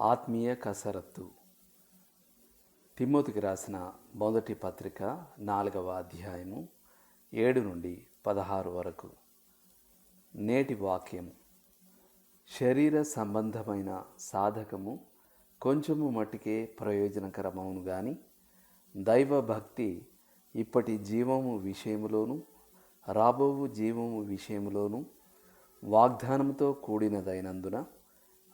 ఆత్మీయ కసరత్తు. తిమ్మోతికి రాసిన మొదటి పత్రిక నాలుగవ అధ్యాయము ఏడు నుండి పదహారు వరకు. నేటి వాక్యం. శరీర సంబంధమైన సాధకము కొంచెము మట్టికే ప్రయోజనకరమవును గాని దైవ భక్తి ఇప్పటి జీవము విషయములోను రాబోవు జీవము విషయములోను వాగ్దానంతో కూడినదైనందున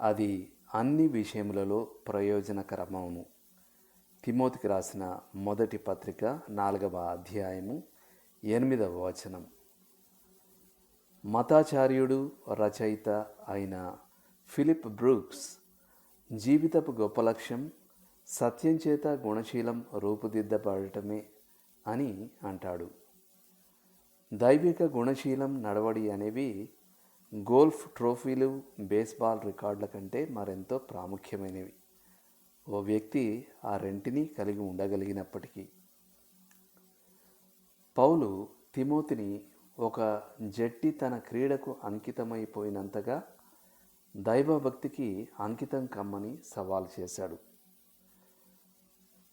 అది అన్ని విషయములలో ప్రయోజనకరమవును. తిమోతికి రాసిన మొదటి పత్రిక నాలుగవ అధ్యాయము ఎనిమిదవ వచనం. మతాచార్యుడు రచయిత అయిన ఫిలిప్ బ్రూక్స్ జీవితపు గొప్ప లక్ష్యం సత్యం చేత గుణశీలం రూపుదిద్దబడటమే అని అంటాడు. దైవిక గుణశీలం నడవడి అనేవి గోల్ఫ్ ట్రోఫీలు బేస్బాల్ రికార్డుల కంటే మరెంతో ప్రాముఖ్యమైనవి. ఓ వ్యక్తి ఆ రెంటిని కలిగి ఉండగలిగినప్పటికీ. పౌలు తిమోతిని ఒక జట్టి తన క్రీడకు అంకితమైపోయినంతగా దైవభక్తికి అంకితం కమ్మని సవాల్ చేశాడు.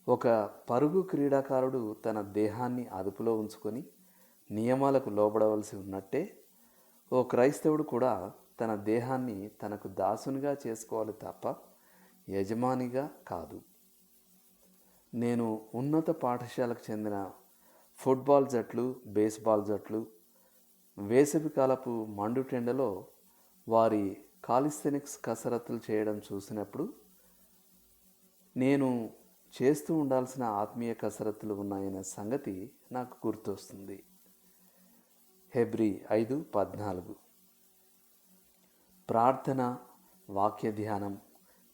ఒక పరుగు క్రీడాకారుడు తన దేహాన్ని అదుపులో ఉంచుకొని నియమాలకు లోబడవలసి ఉన్నట్టే ఓ క్రైస్తవుడు కూడా తన దేహాన్ని తనకు దాసునిగా చేసుకోవాలి తప్ప యజమానిగా కాదు. నేను ఉన్నత పాఠశాలకు చెందిన ఫుట్బాల్ జట్లు బేస్బాల్ జట్లు వేసవికాలపు మండుటెండలో వారి కాలిస్థెనిక్స్ కసరత్తులు చేయడం చూసినప్పుడు నేను చేస్తూ ఉండాల్సిన ఆత్మీయ కసరత్తులు ఉన్నాయనే సంగతి నాకు గుర్తొస్తుంది. హెబ్రి ఐదు పద్నాలుగు. ప్రార్థన వాక్య ధ్యానం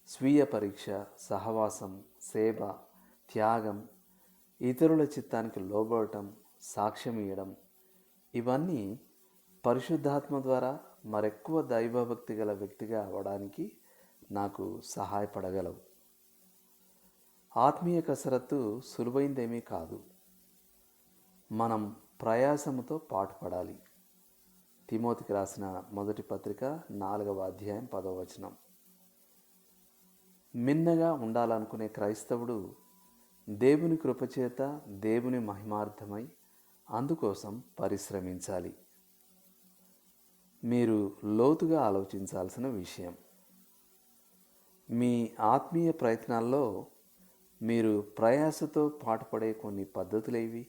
స్వీయ పరీక్ష సహవాసం సేవ త్యాగం ఇతరుల చిత్తానికి లోబడటం సాక్ష్యం ఇవ్వడం ఇవన్నీ పరిశుద్ధాత్మ ద్వారా మరెక్కువ దైవభక్తి గల వ్యక్తిగా అవ్వడానికి నాకు సహాయపడగలవు. ఆత్మీయ కసరత్తు సులువైందేమీ కాదు. మనం ప్రయాసముతో పాటుపడాలి. తిమోతికి రాసిన మొదటి పత్రిక నాలుగవ అధ్యాయం పదవ వచనం. మిన్నగా ఉండాలనుకునే క్రైస్తవుడు దేవుని కృపచేత దేవుని మహిమార్థమై అందుకోసం పరిశ్రమించాలి. మీరు లోతుగా ఆలోచించాల్సిన విషయం. మీ ఆత్మీయ ప్రయత్నాల్లో మీరు ప్రయాసతో పాటుపడే కొన్ని పద్ధతులేవి?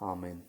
Amen.